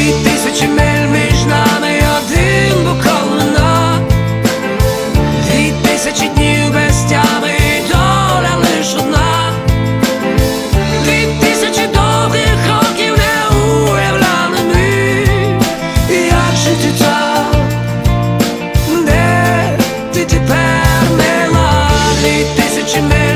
Тисячі миль між нами один буковина Дві тисячі днів без тями доля лиш одна. Дві тисячі довгих років не уявляли І як жити так, де ти тепер мила Дві тисячі миль